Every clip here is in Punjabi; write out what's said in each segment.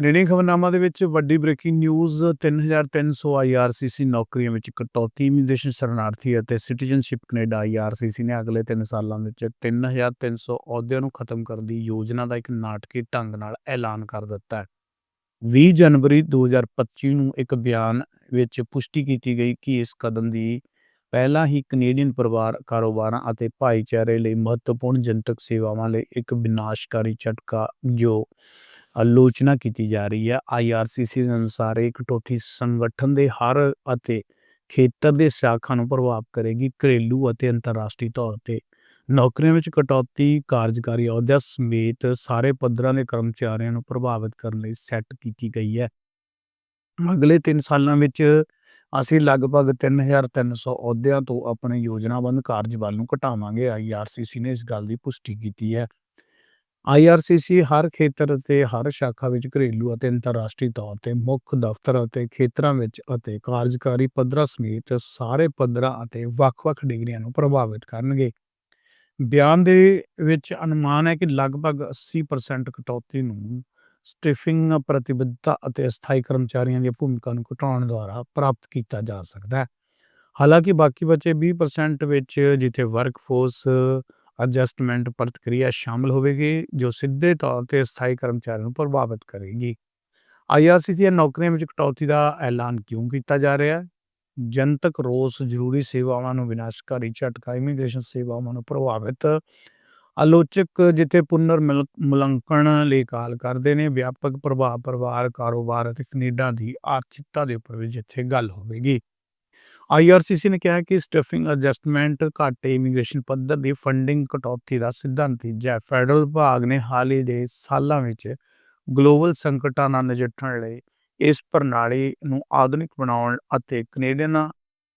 ਕੈਨੇਡੀਅਨ ਖਬਰਨਾਮਾ ਦੇ ਵਿੱਚ ਵੱਡੀ ਬ੍ਰੇਕਿੰਗ ਨਿਊਜ਼ 3300 ਆਈਆਰਸੀਸੀ ਨੌਕਰੀਆਂ ਵਿੱਚ ਕਟੌਤੀ ਇਮੀਗ੍ਰੇਸ਼ਨ ਸ਼ਰਨਾਰਥੀ ਅਤੇ ਸਿਟੀਜ਼ਨਸ਼ਿਪ ਕੈਨੇਡਾ ਆਈਆਰਸੀਸੀ ਨੇ ਅਗਲੇ 3 ਸਾਲਾਂ ਵਿੱਚ 3300 ਅਹੁਦਿਆਂ ਨੂੰ ਖਤਮ ਕਰਨ ਦੀ ਯੋਜਨਾ ਦਾ ਇੱਕ ਨਾਟਕੀ ਢੰਗ ਨਾਲ ਐਲਾਨ ਕਰ ਦਿੱਤਾ ਹੈ। 20 ਜਨਵਰੀ 2025 ਨੂੰ ਇੱਕ ਬਿਆਨ ਵਿੱਚ ਪੁਸ਼ਟੀ ਕੀਤੀ ਗਈ ਕਿ ਇਸ ਕਦਮ ਦੀ ਪਹਿਲਾਂ ਹੀ ਕੈਨੇਡੀਅਨ ਪਰਿਵਾਰ, ਕਾਰੋਬਾਰਾਂ ਅਤੇ ਭਾਈਚਾਰੇ ਲਈ ਮਹੱਤਵਪੂਰਨ ਜਨਤਕ ਸੇਵਾਵਾਂ ਲਈ ਇੱਕ ਵਿਨਾਸ਼ਕਾਰੀ ਝਟਕਾ ਜੋ ਆਲੋਚਨਾ ਕੀਤੀ ਜਾ ਰਹੀ ਹੈ। ਆਈਆਰਸੀਸੀ ਦੇ ਅਨੁਸਾਰ ਇਹ ਕਟੌਤੀ ਸੰਗਠਨ ਦੇ ਹਰ ਅਤੇ ਖੇਤਰ ਦੇ ਸ਼ਾਖਾ ਨੂੰ ਪ੍ਰਭਾਵ ਕਰੇਗੀ। ਘਰੇਲੂ ਅਤੇ ਅੰਤਰਰਾਸ਼ਟਰੀ ਤੌਰ ਤੇ ਨੌਕਰੀਆਂ ਵਿੱਚ ਕਟੌਤੀ ਕਾਰਜਕਾਰੀ ਅਹੁਦਿਆਂ ਸਮੇਤ ਸਾਰੇ ਪੱਧਰਾਂ ਦੇ ਕਰਮਚਾਰੀਆਂ ਨੂੰ ਪ੍ਰਭਾਵਿਤ ਕਰਨ ਲਈ ਸੈੱਟ ਕੀਤੀ ਗਈ ਹੈ। ਅਗਲੇ 3 ਸਾਲਾਂ ਵਿੱਚ ਅਸੀਂ ਲਗਭਗ 3300 ਅਹੁਦਿਆਂ ਤੋਂ ਆਪਣੇ ਯੋਜਨਾਬੰਦ ਕਾਰਜ ਬਲ ਨੂੰ ਘਟਾਵਾਂਗੇ। ਆਈਆਰਸੀਸੀ ਨੇ ਇਸ ਗੱਲ ਦੀ ਪੁਸ਼ਟੀ ਕੀਤੀ ਹੈ। ਆਈਆਰਸੀਸੀ ਹਰ ਖੇਤਰ ਅਤੇ ਹਰ ਸ਼ਾਖਾ ਵਿੱਚ ਘਰੇਲੂ ਅਤੇ ਅੰਤਰਰਾਸ਼ਟਰੀ ਤੌਰ ਤੇ ਮੁੱਖ ਦਫ਼ਤਰ ਅਤੇ ਖੇਤਰਾਂ ਵਿੱਚ ਅਤੇ ਕਾਰਜਕਾਰੀ ਪੱਧਰਾਂ ਸਮੇਤ ਸਾਰੇ ਪੱਧਰਾਂ ਅਤੇ ਵੱਖ-ਵੱਖ ਡਿਗਰੀਆਂ ਨੂੰ ਪ੍ਰਭਾਵਿਤ ਕਰਨਗੇ। ਬਿਆਨ ਦੇ ਵਿੱਚ ਅਨੁਮਾਨ ਹੈ ਕਿ ਲਗਭਗ 80% ਕਟੌਤੀ ਨੂੰ ਸਟਿਫਿੰਗ ਪ੍ਰਤੀਬੱਧਤਾ ਅਤੇ ਅਸਥਾਈ ਕਰਮਚਾਰੀਆਂ ਦੀਆਂ ਭੂਮਿਕਾ ਨੂੰ ਘਟਾਉਣ ਦੁਆਰਾ ਪ੍ਰਾਪਤ ਕੀਤਾ ਜਾ ਸਕਦਾ ਹੈ। ਹਾਲਾਂਕਿ ਬਾਕੀ ਬਚੇ 20% ਵਿੱਚ ਜਿੱਥੇ ਵਰਕਫੋਰਸ ਐਡਜਸਟਮੈਂਟ ਪ੍ਰਤੀਕਿਰਿਆ ਸ਼ਾਮਲ ਹੋਵੇਗੀ, ਜੋ ਸਿੱਧੇ ਤੌਰ ਤੇ ਸਥਾਈ ਕਰਮਚਾਰੀਆਂ ਨੂੰ ਪ੍ਰਭਾਵਿਤ ਕਰੇਗੀ। ਆਈਆਰਸੀਸੀ ਦੀਆਂ ਨੌਕਰੀਆਂ ਵਿੱਚ ਕਟੌਤੀ ਦਾ ਐਲਾਨ ਕਿਉਂ ਕੀਤਾ ਜਾ ਰਿਹਾ? ਹੈ ਜਨਤਕ ਰੋਸ ਜ਼ਰੂਰੀ ਸੇਵਾਵਾਂ ਨੂੰ ਵਿਨਾਸ਼ਕਾਰੀ ਝਟਕਾ, ਇਮੀਗ੍ਰੇਸ਼ਨ ਸੇਵਾਵਾਂ ਨੂੰ ਪ੍ਰਭਾਵਿਤ। ਆਲੋਚਕ ਜਿੱਥੇ ਪੁਨਰ ਮੁਲੰਕਣ ਲਈ ਕਾਲ ਕਰਦੇ ਨੇ, ਵਿਆਪਕ ਪ੍ਰਭਾਵ ਪਰਿਵਾਰ, ਕਾਰੋਬਾਰ ਅਤੇ ਕੈਨੇਡਾ ਦੀ ਆਰਥਿਕਤਾ ਦੇ ਉੱਪਰ ਵੀ ਜਿੱਥੇ ਗੱਲ ਹੋਵੇਗੀ। ਆਈਆਰਸੀਸੀ ਨੇ ਕਿਹਾ ਕਿ ਸਟਫਿੰਗ ਐਡਜਸਟਮੈਂਟ ਘਾਟੇ ਇਮੀਗ੍ਰੇਸ਼ਨ ਪੱਧਰ ਦੀ ਫੰਡਿੰਗ ਕਟੌਤੀ ਦਾ ਸਿੱਧਾ ਨਤੀਜਾ ਹੈ ਫੈਡਰਲ ਵਿਭਾਗ ਨੇ ਹਾਲ ਹੀ ਦੇ ਸਾਲਾਂ ਵਿੱਚ ਗਲੋਬਲ ਸੰਕਟਾਂ ਨਾਲ ਨਜਿੱਠਣ ਲਈ ਇਸ ਪ੍ਰਣਾਲੀ ਨੂੰ ਆਧੁਨਿਕ ਬਣਾਉਣ ਅਤੇ ਕੈਨੇਡੀਅਨਾਂ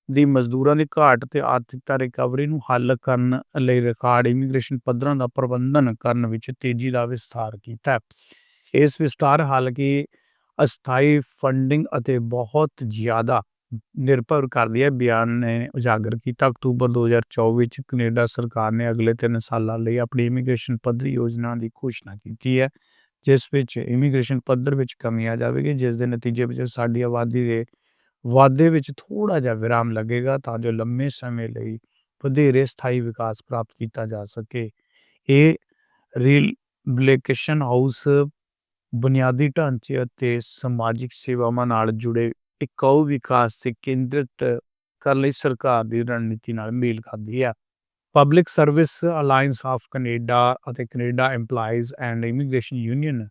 ਦੀ ਮਜ਼ਦੂਰਾਂ ਦੀ ਘਾਟ ਤੇ ਆਰਥਿਕਤਾ ਰਿਕਵਰੀ ਨੂੰ ਹੱਲ ਕਰਨ ਲਈ ਰਿਕਾਰਡ ਇਮੀਗ੍ਰੇਸ਼ਨ ਪੱਧਰਾਂ ਦਾ ਪ੍ਰਬੰਧਨ ਕਰਨ ਵਿੱਚ ਤੇਜ਼ੀ ਦਾ ਵਿਸਥਾਰ ਕੀਤਾ। ਇਸ ਵਿਸਥਾਰ ਹਾਲਾਂਕਿ ਅਸਥਾਈ ਫੰਡਿੰਗ ਅਤੇ ਬਹੁਤ ਜ਼ਿਆਦਾ ਨਿਰਭਰ ਕਰਦੀ ਹੈ ਬਿਆਨ ਨੇ ਉਜਾਗਰ ਕੀਤਾ। ਅਕਤੂਬਰ 2024 ਵਿੱਚ ਕੈਨੇਡਾ ਸਰਕਾਰ ਨੇ ਅਗਲੇ 3 ਸਾਲਾਂ ਲਈ ਆਪਣੀ ਇਮੀਗ੍ਰੇਸ਼ਨ ਪੱਧਰ ਯੋਜਨਾ ਦੀ ਘੋਸ਼ਣਾ ਕੀਤੀ ਹੈ, ਜਿਸ ਵਿੱਚ ਇਮੀਗ੍ਰੇਸ਼ਨ ਪੱਧਰ ਵਿੱਚ ਕਮੀ ਆ ਜਾਵੇਗੀ, ਜਿਸ ਦੇ ਨਤੀਜੇ ਵਿੱਚ ਸਾਡੀ ਆਬਾਦੀ ਦੇ ਵਾਧੇ ਵਿੱਚ ਥੋੜਾ ਜਿਹਾ ਵਿਰਾਮ ਲੱਗੇਗਾ, ਤਾਂ ਜੋ ਲੰਮੇ ਸਮੇਂ ਲਈ ਵਧੇਰੇ ਸਥਾਈ ਵਿਕਾਸ ਪ੍ਰਾਪਤ ਕੀਤਾ ਜਾ ਸਕੇ। ਇਹ ਰੀਲੇਕੇਸ਼ਨ ਹਾਊਸ ਬੁਨਿਆਦੀ ਢਾਂਚੇ ਅਤੇ ਸਮਾਜਿਕ ਸੇਵਾਵਾਂ ਨਾਲ ਜੁੜੇ ਟਿਕਾਊ ਵਿਕਾਸ ਤੇ ਕੇਂਦਰਿਤ ਕਰਨ ਲਈ ਸਰਕਾਰ ਦੀ ਰਣਨੀਤੀ ਨਾਲ ਮੇਲ ਖਾਂਦੀ ਹੈ। Public service alliance of Canada ਅਤੇ Canada EMPLOYEES and immigration union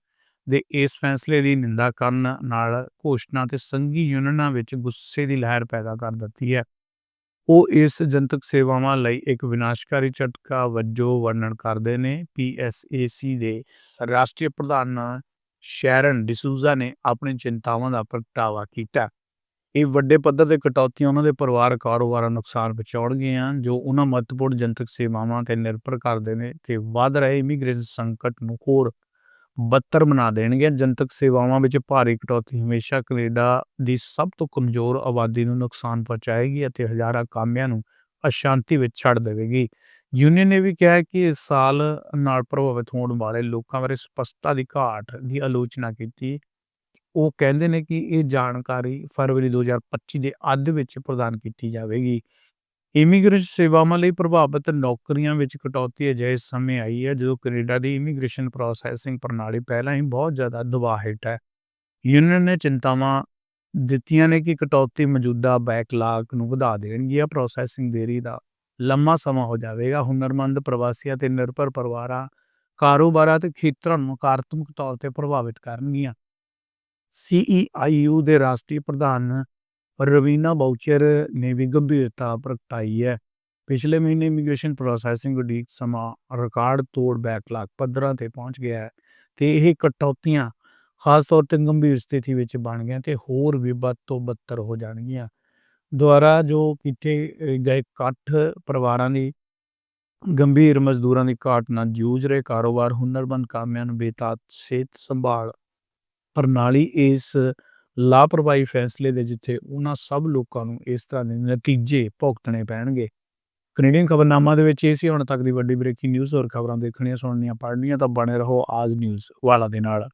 ਦੇ ਇਸ ਫੈਸਲੇ ਦੀ ਨਿੰਦਾ ਕਰਨ ਨਾਲ ਘੋਸ਼ਣਾ ਤੇ ਸੰਘੀ ਯੂਨੀਅਨਾਂ ਵਿੱਚ ਗੁੱਸੇ ਦੀ ਲਹਿਰ ਪੈਦਾ ਕਰ ਦਿੱਤੀ ਹੈ। ਉਹ ਇਸ ਜਨਤਕ ਸੇਵਾਵਾਂ ਲਈ ਇੱਕ ਵਿਨਾਸ਼ਕਾਰੀ ਝਟਕਾ ਵਜੋਂ ਵਰਣਨ ਕਰਦੇ ਨੇ। ਪੀਐਸਏਸੀ ਦੇ ਰਾਸ਼ਟਰੀ ਪ੍ਰਧਾਨ ਸ਼ੈਰਨ ਡਿਸੂਜ਼ਾ ਨੇ ਆਪਣੀ ਚਿੰਤਾਵਾਂ ਦਾ ਪ੍ਰਗਟਾਵਾ ਕੀਤਾ। ਇਹ ਵੱਡੇ ਪੱਧਰ ਤੇ ਕਟੌਤੀਆਂ ਉਹਨਾਂ ਦੇ ਪਰਿਵਾਰ ਕਾਰੋਬਾਰਾਂ ਨੁਕਸਾਨ ਪਹੁੰਚਾਉਣਗੀਆਂ, ਜੋ ਉਹਨਾਂ ਮਹੱਤਵਪੂਰਨ ਜਨਤਕ ਸੇਵਾਵਾਂ ਤੇ ਨਿਰਭਰ ਕਰਦੇ ਨੇ ਤੇ ਵੱਧ ਰਹੇ ਇਮੀਗ੍ਰੇਸ਼ਨ ਸੰਕਟ ਨੂੰ ਹੋਰ ਬੱਤਰ ਬਣਾ ਦੇਣਗੇ। ਜਨਤਕ ਸੇਵਾਵਾਂ ਵਿੱਚ ਭਾਰੀ ਕਟੌਤੀ ਹਮੇਸ਼ਾ ਕੈਨੇਡਾ ਦੀ ਸਭ ਤੋਂ ਕਮਜ਼ੋਰ ਆਬਾਦੀ ਨੂੰ ਨੁਕਸਾਨ ਪਹੁੰਚਾਏਗੀ ਅਤੇ ਹਜ਼ਾਰਾਂ ਕਾਮਿਆਂ ਨੂੰ ਅਸ਼ਾਂਤੀ ਵਿੱਚ ਛੱਡ ਦੇਵੇਗੀ। ਯੂਨੀਅਨ ਨੇ ਵੀ ਕਿਹਾ ਕਿ ਇਸ ਸਾਲ ਨਾਲ ਪ੍ਰਭਾਵਿਤ ਹੋਣ ਵਾਲੇ ਲੋਕਾਂ ਬਾਰੇ ਸਪਸ਼ਟਤਾ ਦੀ ਘਾਟ ਦੀ ਆਲੋਚਨਾ ਕੀਤੀ ਉਹ ਕਹਿੰਦੇ ਨੇ ਕਿ ਇਹ ਜਾਣਕਾਰੀ ਫਰਵਰੀ 2025 ਦੇ ਅੱਧ ਵਿੱਚ ਪ੍ਰਦਾਨ ਕੀਤੀ ਜਾਵੇਗੀ। ਇਮੀਗ੍ਰੇਸ਼ਨ ਸੇਵਾਵਾਂ ਲਈ ਪ੍ਰਭਾਵਿਤ ਨੌਕਰੀਆਂ ਵਿੱਚ ਕਟੌਤੀ ਅਜਿਹੇ ਸਮੇਂ ਆਈ ਹੈ ਜਦੋਂ ਕੈਨੇਡਾ ਦੀ ਇਮੀਗ੍ਰੇਸ਼ਨ ਪ੍ਰੋਸੈਸਿੰਗ ਪ੍ਰਣਾਲੀ ਪਹਿਲਾਂ ਹੀ ਬਹੁਤ ਜ਼ਿਆਦਾ ਦਬਾਅ ਹੇਠ ਹੈ। ਯੂਨੀਅਨ ਨੇ ਚਿੰਤਾਵਾਂ ਦਿੱਤੀਆਂ ਨੇ ਕਿ ਕਟੌਤੀ ਮੌਜੂਦਾ ਬੈਕਲਾਗ ਨੂੰ ਵਧਾ ਦੇਣਗੀ। ਆ ਪ੍ਰੋਸੈਸਿੰਗ ਦੇਰੀ ਦਾ ਲੰਮਾ ਸਮਾਂ ਹੋ ਜਾਵੇਗਾ। ਹੁਨਰਮੰਦ ਪ੍ਰਵਾਸੀਆਂ ਤੇ ਨਿਰਭਰ ਪਰਿਵਾਰਾਂ, ਕਾਰੋਬਾਰਾਂ ਤੇ ਖੇਤਰਾਂ ਨੂੰ ਕਾਰਤਮਕ ਤੌਰ ਤੇ ਪ੍ਰਭਾਵਿਤ ਕਰਨਗੀਆਂ। ਸੀਈਆਈਯੂ ਦੇ ਰਾਸ਼ਟਰੀ ਪ੍ਰਧਾਨ ਰਵੀਨਾ ਬਾਊਚਰ ਨੇ ਵੀ ਗੰਭੀਰਤਾ ਪ੍ਰਗਟਾਈ ਹੈ। ਪਿਛਲੇ ਮਹੀਨੇ ਇਮੀਗ੍ਰੇਸ਼ਨ ਪ੍ਰੋਸੈਸਿੰਗ ਉਡੀਕ ਸਮਾਂ ਰਿਕਾਰਡ ਤੋੜ ਬੈਕਲਾਗ ਪੱਧਰਾਂ ਤੇ ਪਹੁੰਚ ਗਿਆ ਹੈ ਤੇ ਇਹ ਕਟੌਤੀਆਂ ਖਾਸ ਤੌਰ ਤੇ ਗੰਭੀਰ ਸਥਿਤੀ ਵਿੱਚ ਬਣ ਗਈਆਂ ਤੇ ਹੋਰ ਵੀ ਵੱਧ ਤੋਂ ਬੱਤਰ ਹੋ ਜਾਣਗੀਆਂ। ਦੁਆਰਾ ਜੋ ਕੀਤੇ ਗਏ ਇਕੱਠ ਪਰਿਵਾਰਾਂ ਦੀ ਗੰਭੀਰ ਮਜ਼ਦੂਰਾਂ ਦੀ ਘਾਟ ਨਾਲ ਜੂਝ ਰਹੇ ਕਾਰੋਬਾਰ ਹੁਨਰਮੰਦ ਕਾਮਿਆਂ ਨੂੰ ਬੇਤਾਤ ਸਿਹਤ ਸੰਭਾਲ ਪ੍ਰਣਾਲੀ ਇਸ ਲਾਪਰਵਾਹੀ ਫੈਸਲੇ ਦੇ ਜਿੱਥੇ ਉਹਨਾਂ ਸਭ ਲੋਕਾਂ ਨੂੰ ਇਸ ਤਰ੍ਹਾਂ ਦੇ ਨਤੀਜੇ ਭੁਗਤਣੇ ਪੈਣਗੇ। ਕੈਨੇਡੀਅਨ ਖਬਰਨਾਮਾ ਦੇ ਵਿੱਚ ਇਹ ਸੀ, ਹੁਣ ਤੱਕ ਦੀ ਵੱਡੀ ਬ੍ਰੇਕਿੰਗ ਨਿਊਜ਼ ਔਰ ਖਬਰਾਂ ਦੇਖਣੀਆਂ, ਸੁਣਨੀਆਂ, ਪੜ੍ਹਨੀਆਂ, ਤਾਂ ਬਣੇ ਰਹੋ ਆਜ ਨਿਊਜ਼ ਵਾਲਾ ਦੇ ਨਾਲ।